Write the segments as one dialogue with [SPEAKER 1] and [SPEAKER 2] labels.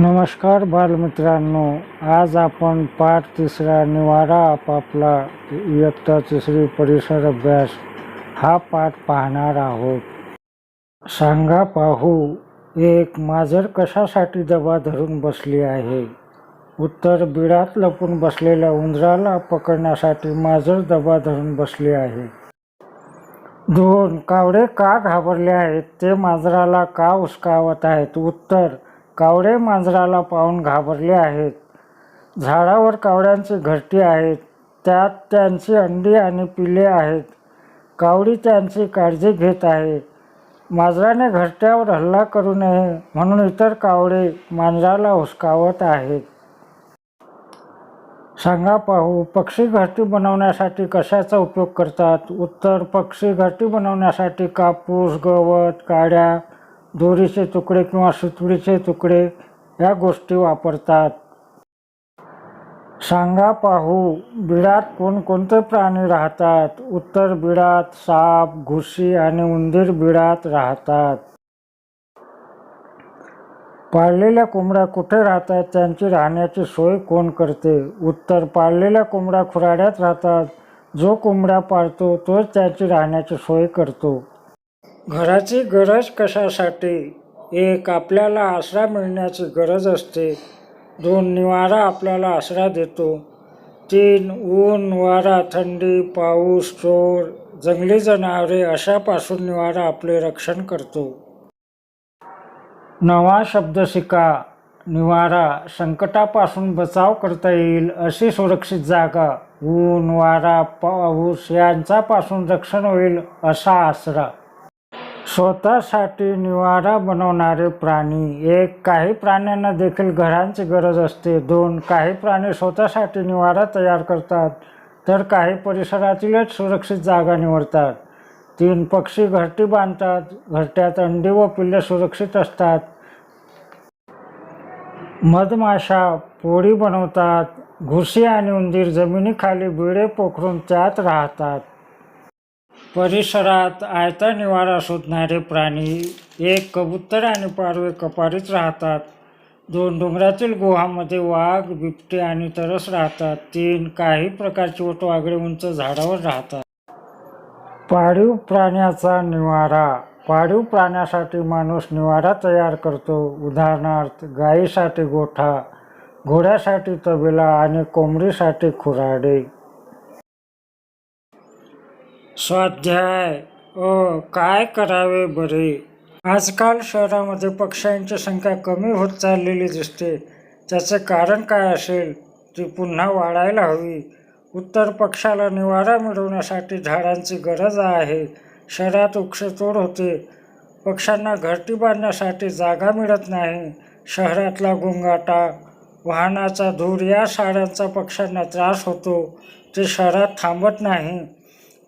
[SPEAKER 1] नमस्कार बालमित्रांनो आज आपण पाठ तिसरा निवारा आपापला इयत्ता तिसरी परिसर अभ्यास हा पाठ पाहणार आहोत. सांगा पाहू एक माजर कशासाठी दबा धरून बसली आहे? उत्तर बिळात लपून बसलेल्या उंदराला पकडण्यासाठी माजर दबा धरून बसली आहे. दोन कावडे का घाबरले आहेत? ते मांजराला का उचकावत आहेत? उत्तर कावडे मांजराला पाहून घाबरले आहेत. झाडावर कावड्यांची घरटी आहेत. त्यात त्यांची अंडी आणि पिले आहेत. कावडी त्यांची काळजी घेत आहे. मांजराने घरट्यावर हल्ला करू नये म्हणून इतर कावडे मांजराला हुसकावत आहेत. सांगा पाहू पक्षी घरटी बनवण्यासाठी कशाचा उपयोग करतात? उत्तर पक्षी घरटी बनवण्यासाठी कापूस गवत काड्या दोरीचे तुकडे किंवा सुतळीचे तुकडे या गोष्टी वापरतात. सांगा पाहू बिडात कोणकोणते प्राणी राहतात? उत्तर बिडात साप घुशी आणि उंदीर बिडात राहतात. पाळलेल्या कोंबड्या कुठे राहतात? त्यांची राहण्याची सोय कोण करते? उत्तर पाळलेल्या कोंबड्या खुराड्यात राहतात. जो कोंबड्या पाळतो तोच त्याची राहण्याची सोय करतो. घराची गरज कशासाठी? एक आपल्याला आसरा मिळण्याची गरज असते. दोन निवारा आपल्याला आसरा देतो. तीन ऊन वारा थंडी पाऊस चोर जंगली जनावरे अशापासून निवारा आपले रक्षण करतो. नवा शब्द शिका. निवारा संकटापासून बचाव करता येईल अशी सुरक्षित जागा. ऊन वारा पाऊस यांच्यापासून रक्षण होईल असा आसरा. स्वतःसाठी निवारा बनवणारे प्राणी. एक काही प्राण्यांना देखील घरांची गरज असते. दोन काही प्राणी स्वतःसाठी निवारा तयार करतात तर काही परिसरातीलच सुरक्षित जागा निवडतात. तीन पक्षी घरटी बांधतात. घरट्यात अंडी व पिल्ले सुरक्षित असतात. मधमाशा पोळी बनवतात. घुशी आणि उंदीर जमिनीखाली बिळे पोखरून त्यात राहतात. परिसरात आयता निवारा शोधणारे प्राणी एक कबूतर आणि पारवे कपारीत राहतात. दोन डोंगरातील गुहामध्ये वाघ बिबटे आणि तरस राहतात. तीन काही प्रकारची वटवागळे उंच झाडावर राहतात. पाळीव प्राण्याचा निवारा. पाळीव प्राण्यासाठी माणूस निवारा तयार करतो. उदाहरणार्थ गायीसाठी गोठा घोड्यासाठी तबेला आणि कोंबडीसाठी खुराडे. स्वाध्याय. अ काय करावे बरे? आजकाल शहरामध्ये पक्ष्यांची संख्या कमी होत चाललेली दिसते. त्याचे कारण काय असेल? ती पुन्हा वाढायला हवी. उत्तर पक्षाला निवारा मिळवण्यासाठी झाडांची गरज आहे. शहरात वृक्षतोड होते. पक्ष्यांना घरटी बांधण्यासाठी जागा मिळत नाही. शहरातला गोंगाटा वाहनाचा धूर या साड्यांचा पक्ष्यांना त्रास होतो. ते शहरात थांबत नाही.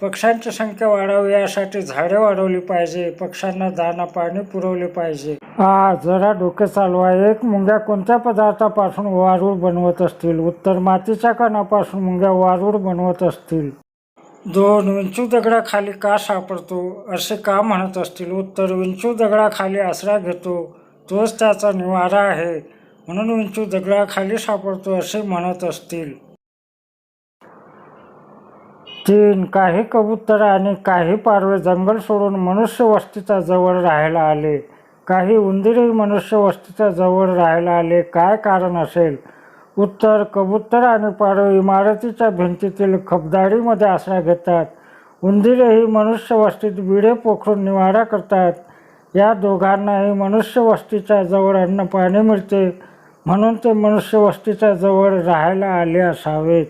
[SPEAKER 1] पक्ष्यांची संख्या वाढावी यासाठी झाडे वाढवली पाहिजे पक्ष्यांना दाना पाणी पुरवले पाहिजे. आ जरा डोके चालवा. एक मुंग्या कोणत्या पदार्थापासून वारूळ बनवत असतील? उत्तर मातीच्या कणापासून मुंग्या वारूळ बनवत असतील. दोन विंचू दगडाखाली का सापडतो? असे का म्हणत असतील? उत्तर विंचू दगडाखाली आसरा घेतो. तोच त्याचा निवारा आहे. म्हणून विंचू दगडाखाली सापडतो असे म्हणत असतील. तीन काही कबूतर आणि काही पारवे जंगल सोडून मनुष्य वस्तीच्या जवळ राहायला आले. काही उंदीरही मनुष्य वस्तीच्या जवळ राहायला आले. काय कारण असेल? उत्तर कबूतर आणि पारवे इमारतीच्या भिंतीतील खबदाडीमध्ये आश्रय घेतात. उंदीरही मनुष्य वस्तीत विडे पोखरून निवारा करतात. या दोघांनाही मनुष्य वस्तीच्या जवळ अन्न पाणी मिळते. म्हणून ते मनुष्य वस्तीच्या जवळ राहायला आले असावेत.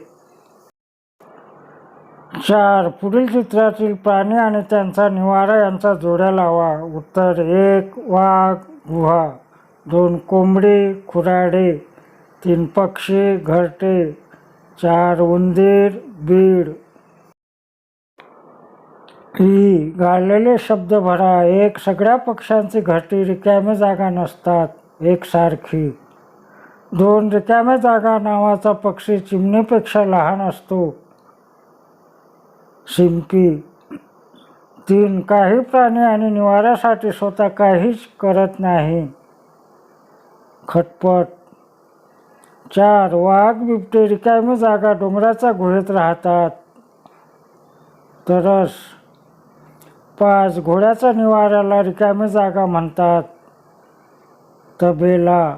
[SPEAKER 1] चार पुढील चित्रातील प्राणी आणि त्यांचा निवारा यांचा जोड्या लावा. उत्तर एक वाघ गुहा. दोन कोंबडी खुराडे. तीन पक्षी घरटे. चार उंदीर बीड. ही गाळलेले शब्द भरा. एक सगळ्या पक्ष्यांची घरटी रिकामी जागा नसतात. एकसारखी दोन रिकाम्या जागा नावाचा पक्षी चिमणीपेक्षा लहान असतो. शिंपी तीन काही प्राणी आणि निवाऱ्यासाठी स्वतः काहीच करत नाही. खटपट. चार वाघ बिबटे रिकामी जागा डोंगराच्या गुहेत राहतात. तरस. पाच घोड्याच्या निवाऱ्याला रिकामी जागा म्हणतात. तबेला.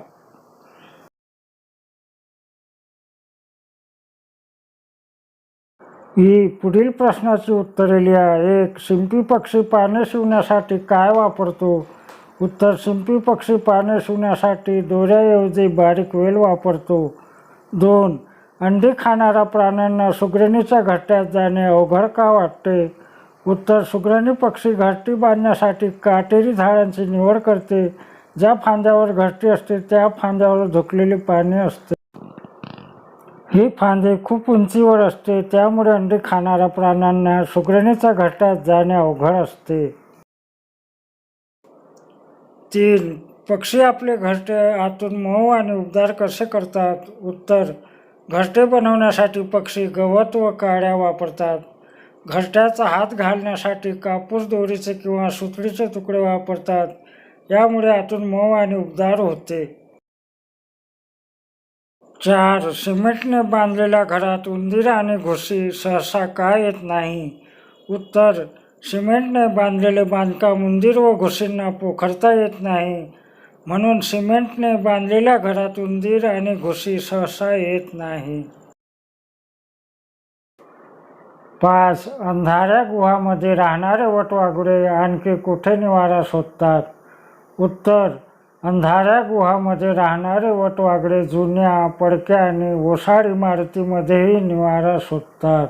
[SPEAKER 1] ही पुढील प्रश्नाची उत्तरे लिहा एक शिंपी पक्षी पाने शिवण्यासाठी काय वापरतो? उत्तर शिंपी पक्षी पाने शिवण्यासाठी दोऱ्याऐवजी बारीक वेल वापरतो. दोन अंडी खाणाऱ्या प्राण्यांना सुगरणीच्या घट्ट्यात जाणे अवघड का वाटते? उत्तर सुगरणी पक्षी घरटी बांधण्यासाठी काटेरी झाडांची निवड करते. ज्या फांद्यावर घरटी असते त्या फांद्यावर झुकलेली पाने असते. ही फांदे खूप उंचीवर असते त्यामुळे अंडी खाणाऱ्या प्राण्यांना सुगरणीच्या घट्ट्यात जाणे अवघड असते. तीन पक्षी आपले घरटे आतून मऊ आणि उबदार कसे करतात? उत्तर घरटे बनवण्यासाठी पक्षी गवत व काड्या वापरतात. घरट्याचा हात घालण्यासाठी कापूस दोरीचे किंवा सुतळीचे तुकडे वापरतात. यामुळे आतून मऊ आणि उबदार होते. चार सिमेंटने बांधलेल्या घरात उंदीर आणि घुशी सहसा का येत नाही. उत्तर सिमेंटने बांधलेले बांधकाम उंदीर व घुशींना पोखरता येत नाही. म्हणून सिमेंटने बांधलेल्या घरात उंदीर आणि घुशी सहसा येत नाही. पाच अंधाऱ्या गुहामध्ये राहणारे वटवाघुळे आणखी कुठे निवारा शोधतात? उत्तर अंधाऱ्या गुहामध्ये राहणारे वटवागडे जुन्या पडक्या आणि ओसाड इमारतीमध्येही निवारा शोधतात.